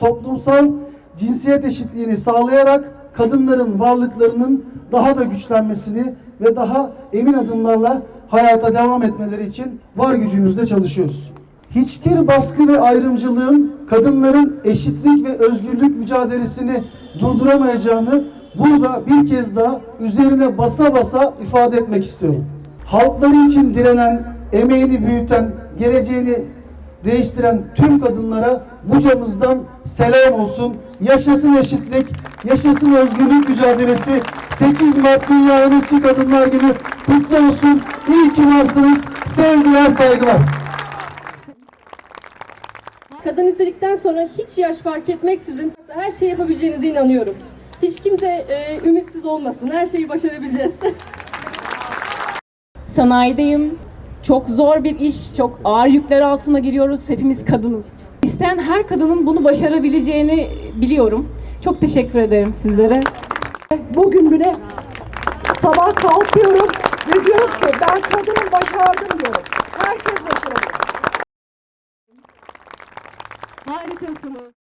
toplumsal cinsiyet eşitliğini sağlayarak kadınların varlıklarının daha da güçlenmesini ve daha emin adımlarla hayata devam etmeleri için var gücümüzle çalışıyoruz. Hiçbir baskı ve ayrımcılığın kadınların eşitlik ve özgürlük mücadelesini durduramayacağını burada bir kez daha üzerine basa basa ifade etmek istiyorum. Halkları için direnen, emeğini büyüten, geleceğini değiştiren tüm kadınlara bucamızdan selam olsun. Yaşasın eşitlik, yaşasın özgürlük mücadelesi. 8 Mart Dünya Emekçi Kadınlar Günü kutlu olsun. İyi ki varsınız. Sevgiler, saygılar. Kadın istedikten sonra hiç yaş fark etmeksizin her şeyi yapabileceğinize inanıyorum. Hiç kimse e, ümitsiz olmasın. Her şeyi başarabileceğiz. Sanayideyim. Çok zor bir iş, çok ağır yükler altına giriyoruz. Hepimiz kadınız. İsteyen her kadının bunu başarabileceğini biliyorum. Çok teşekkür ederim sizlere. Bugün bile sabah kalkıyorum ve diyorum ki ben kadının başardım diyorum. Herkes başarıyor. Harikasınız.